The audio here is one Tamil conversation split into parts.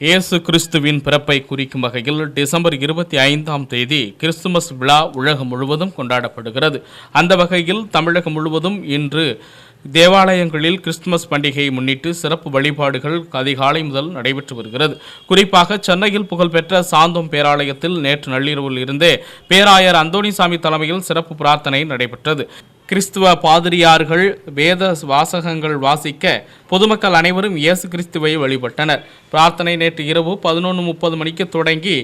இயேசு கிறிஸ்துவின் பிறப்பை குறிக்கும் வகையில் டிசம்பர் இருபத்தி ஐந்தாம் தேதி கிறிஸ்துமஸ் விழா உலகம் முழுவதும் கொண்டாடப்படுகிறது. அந்த வகையில் தமிழகம் முழுவதும் இன்று தேவாலயங்களில் கிறிஸ்துமஸ் பண்டிகையை முன்னிட்டு சிறப்பு வழிபாடுகள் அதிகாலை முதல் நடைபெற்று வருகிறது. குறிப்பாக சென்னையில் புகழ்பெற்ற சாந்தோம் பேராலயத்தில் நேற்று நள்ளிரவில் இருந்தே பேராயர் அந்தோணிசாமி தலைமையில் சிறப்பு பிரார்த்தனை நடைபெற்றது. கிறிஸ்துவ பாதிரியார்கள் வேத வாசகங்கள் வாசிக்க பொதுமக்கள் அனைவரும் இயேசு கிறிஸ்துவை வழிபட்டனர். பிரார்த்தனை நேற்று இரவு பதினொன்று முப்பது மணிக்கு தொடங்கி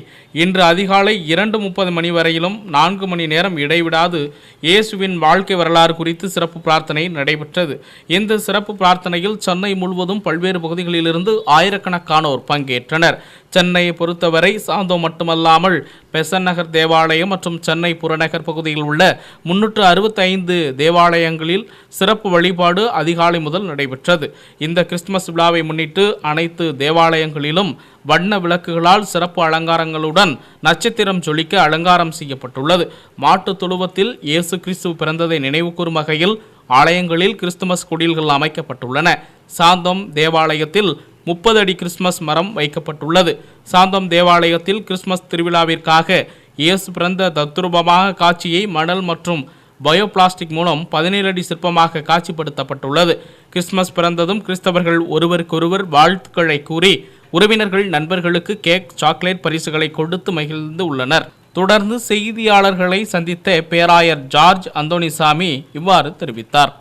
இன்று அதிகாலை இரண்டு முப்பது மணி வரையிலும் நான்கு மணி நேரம் இடைவிடாது இயேசுவின் வாழ்க்கை வரலாறு குறித்து சிறப்பு பிரார்த்தனை நடைபெற்றது. இந்த சிறப்பு பிரார்த்தனையில் சென்னை முழுவதும் பல்வேறு பகுதிகளிலிருந்து ஆயிரக்கணக்கானோர் பங்கேற்றனர். சென்னையை பொறுத்தவரை சாந்தோம் மட்டுமல்லாமல் பெசன் நகர் தேவாலயம் மற்றும் சென்னை புறநகர் பகுதியில் உள்ள முன்னூற்று அறுபத்தைந்து தேவாலயங்களில் சிறப்பு வழிபாடு அதிகாலை முதல் நடைபெற்றது. இந்த கிறிஸ்துமஸ் விழாவை முன்னிட்டு அனைத்து தேவாலயங்களிலும் வண்ண விளக்குகளால் சிறப்பு அலங்காரங்களுடன் நட்சத்திரம் ஜொலிக்க அலங்காரம் செய்யப்பட்டுள்ளது. மாட்டுத் தொழுவத்தில் இயேசு கிறிஸ்து பிறந்ததை நினைவுகூறும் வகையில் ஆலயங்களில் கிறிஸ்துமஸ் குடில்கள் அமைக்கப்பட்டுள்ளன. சாந்தம் தேவாலயத்தில் முப்பது அடி கிறிஸ்துமஸ் மரம் வைக்கப்பட்டுள்ளது. சாந்தம் தேவாலயத்தில் கிறிஸ்துமஸ் திருவிழாவிற்காக இயேசு பிறந்த தத்ரூபமாக காட்சியை மணல் மற்றும் பயோ பிளாஸ்டிக் மூலம் பதினேழு அடி சிற்பமாக காட்சிப்படுத்தப்பட்டுள்ளது. கிறிஸ்துமஸ் பிறந்ததும் கிறிஸ்தவர்கள் ஒருவருக்கொருவர் வாழ்த்துக்களை கூறி உறவினர்கள் நண்பர்களுக்கு கேக் சாக்லேட் பரிசுகளை கொடுத்து மகிழ்ந்து உள்ளனர். தொடர்ந்து செய்தியாளர்களை சந்தித்த பேராயர் ஜார்ஜ் அந்தோனிசாமி இவ்வாறு தெரிவித்தார்.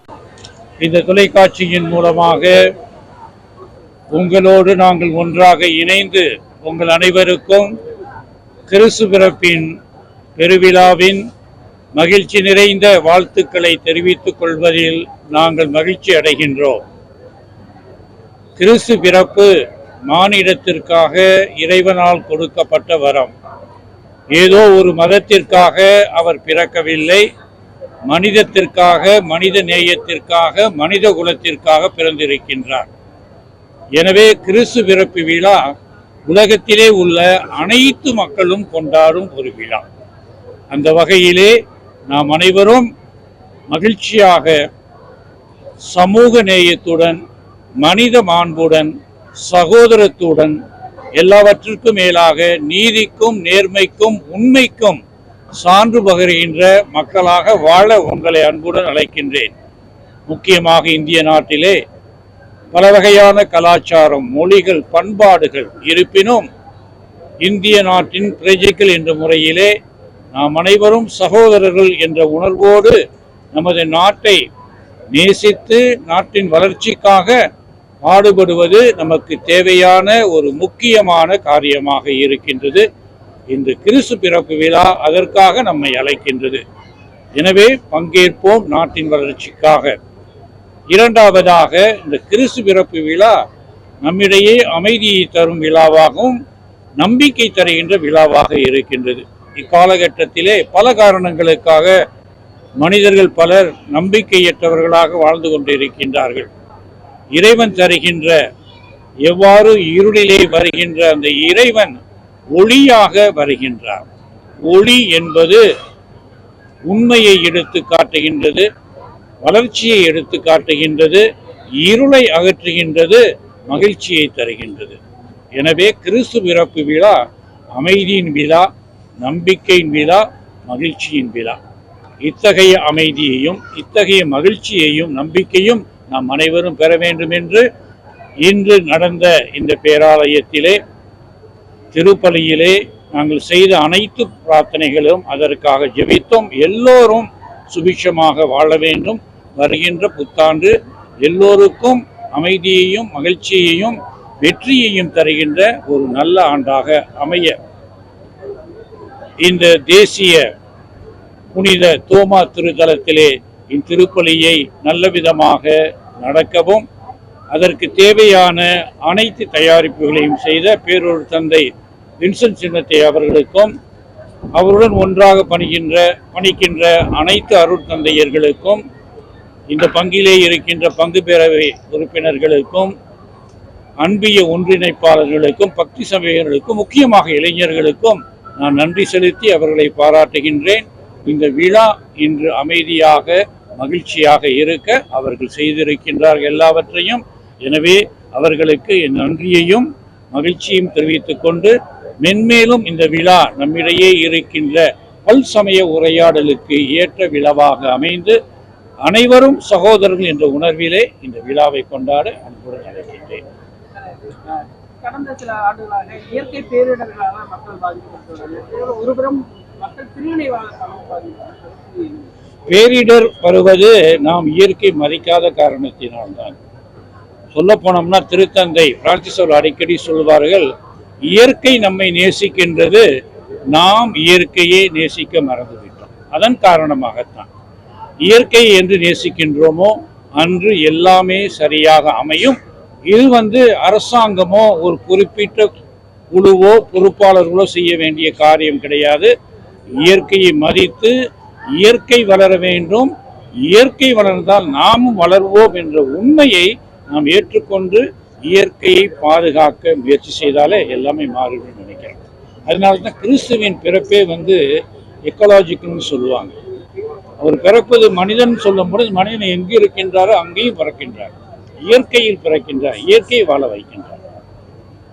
இந்த தொலைக்காட்சியின் மூலமாக உங்களோடு நாங்கள் ஒன்றாக இணைந்து உங்கள் அனைவருக்கும் கிறிஸ்து பிறப்பின் பெருவிழாவின் மகிழ்ச்சி நிறைந்த வாழ்த்துக்களை தெரிவித்துக் கொள்வதில் நாங்கள் மகிழ்ச்சி அடைகின்றோம். கிறிஸ்து பிறப்பு மானிடத்திற்காக இறைவனால் கொடுக்கப்பட்ட வரம். ஏதோ ஒரு மதத்திற்காக அவர் பிறக்கவில்லை மனிதத்திற்காக மனித நேயத்திற்காக மனித குலத்திற்காக பிறந்திருக்கின்றார். எனவே கிறிஸ்து பிறப்பு விழா உலகத்திலே உள்ள அனைத்து மக்களும் கொண்டாடும் ஒரு விழா. அந்த வகையிலே நாம் அனைவரும் மகிழ்ச்சியாக சமூக நேயத்துடன் மனித மாண்புடன் சகோதரத்துடன் எல்லாவற்றிற்கும் மேலாக நீதிக்கும் நேர்மைக்கும் உண்மைக்கும் சான்று பகருகின்ற மக்களாக வாழ உங்களை அன்புடன் அழைக்கின்றேன். முக்கியமாக இந்திய நாட்டிலே பல வகையான கலாச்சாரம் மொழிகள் பண்பாடுகள் இருப்பினும் இந்திய நாட்டின் பிரஜைகள் என்ற முறையிலே நாம் அனைவரும் சகோதரர்கள் என்ற உணர்வோடு நமது நாட்டை நேசித்து நாட்டின் வளர்ச்சிக்காக பாடுபடுவது நமக்கு தேவையான ஒரு முக்கியமான காரியமாக இருக்கின்றது. இந்த கிறிஸ்து பிறப்பு விழா அதற்காக நம்மை அழைக்கின்றது. எனவே பங்கேற்போம் நாட்டின் வளர்ச்சிக்காக. இரண்டாவதாக இந்த கிறிஸ்து பிறப்பு விழா நம்மிடையே அமைதியை தரும் விழாவாகவும் நம்பிக்கை தருகின்ற விழாவாக இருக்கின்றது. இக்காலகட்டத்திலே பல காரணங்களுக்காக மனிதர்கள் பலர் நம்பிக்கையற்றவர்களாக வாழ்ந்து கொண்டிருக்கின்றார்கள். இறைவன் தருகின்ற எவ்வாறு இருளிலே வருகின்ற அந்த இறைவன் ஒளியாக வருகின்றார் ஒளி என்பது உண்மையை எடுத்து காட்டுகின்றது வளர்ச்சியை எடுத்து காட்டுகின்றது இருளை அகற்றுகின்றது மகிழ்ச்சியை தருகின்றது. எனவே கிறிஸ்து பிறப்பு விழா அமைதியின் விழா நம்பிக்கையின் விழா மகிழ்ச்சியின் விழா. இத்தகைய அமைதியையும் இத்தகைய மகிழ்ச்சியையும் நம்பிக்கையும் நாம் அனைவரும் பெற வேண்டும் என்று இன்று நடந்த இந்த பேராலயத்திலே திருப்பலியிலே நாங்கள் செய்த அனைத்து பிரார்த்தனைகளும் அதற்காக ஜெபித்தோம். எல்லோரும் சுபிட்சமாக வாழ வேண்டும். வருகின்ற புத்தாண்டு எல்லோருக்கும் அமைதியையும் மகிழ்ச்சியையும் வெற்றியையும் தருகின்ற ஒரு நல்ல ஆண்டாக அமைய இந்த தேசிய புனித தோமா திருத்தலத்திலே இத்திருப்பலியை நல்ல விதமாக நடக்கவும் அதற்கு தேவையான அனைத்து தயாரிப்புகளையும் செய்த பேரொரு தந்தை வின்சன் சின்னத்தை அவர்களுக்கும் அவருடன் ஒன்றாக பணிகின்ற பணிக்கின்ற அனைத்து அருள் தந்தையர்களுக்கும் இந்த பங்கிலே இருக்கின்ற பங்கு பேரவை உறுப்பினர்களுக்கும் அன்பிய ஒன்றிணைப்பாளர்களுக்கும் பக்தி சபையர்களுக்கும் முக்கியமாக இளைஞர்களுக்கும் நான் நன்றி செலுத்தி அவர்களை பாராட்டுகின்றேன். இந்த விழா இன்று அமைதியாக மகிழ்ச்சியாக இருக்க அவர்கள் செய்திருக்கின்றார்கள் எல்லாவற்றையும். எனவே அவர்களுக்கு என் நன்றியையும் மகிழ்ச்சியும் தெரிவித்துக் கொண்டு மென்மேலும் இந்த விழா நம்மிடையே இருக்கின்ற பல் சமய உரையாடலுக்கு ஏற்ற விழாவாக அமைந்து அனைவரும் சகோதரர்கள் என்ற உணர்விலே இந்த விழாவை கொண்டாட அன்புடன் அழைக்கின்றேன். கடந்த சில ஆண்டுகளாக இயற்கை பேரிடர்களால் மக்கள் பாதிக்கப்பட்டுள்ளனர். ஒருபுறம் மக்கள் பிரிவினைவாதத்தாலும் பாதிக்கப்பட்டுள்ளனர் பேரிடர் வருவது நாம் இயற்கை மதிக்காத காரணத்தினால்தான். சொல்ல போனோம்னா திருத்தந்தை பிரான்சிஸ் அவர் அடிக்கடி சொல்வார்கள் இயற்கை நம்மை நேசிக்கின்றது நாம் இயற்கையை நேசிக்க மறந்துவிட்டோம். அதன் காரணமாகத்தான். இயற்கை என்று நேசிக்கின்றோமோ அன்று எல்லாமே சரியாக அமையும் இது வந்து அரசாங்கமோ ஒரு குறிப்பிட்ட குழுவோ பொறுப்பாளர்களோ செய்ய வேண்டிய காரியம் கிடையாது. இயற்கையை மதித்து இயற்கை வளர வேண்டும். இயற்கை வளர்ந்தால் நாமும் வளர்வோம் என்ற உண்மையை நாம் ஏற்றுக்கொண்டு இயற்கையை பாதுகாக்க முயற்சி செய்தாலே எல்லாமே மாறிடும் நினைக்கிறேன். அதனால தான் கிறிஸ்துவின் பிறப்பே வந்து எக்கலாஜிக்கல்னு சொல்லுவாங்க. அவர் பிறப்பது மனிதன் சொல்லும் பொழுது மனிதன் எங்கே இருக்கின்றாரோ அங்கேயும் பிறக்கின்றார். இயற்கையில் பிறக்கின்ற இயற்கையை வாழ வைக்கின்ற.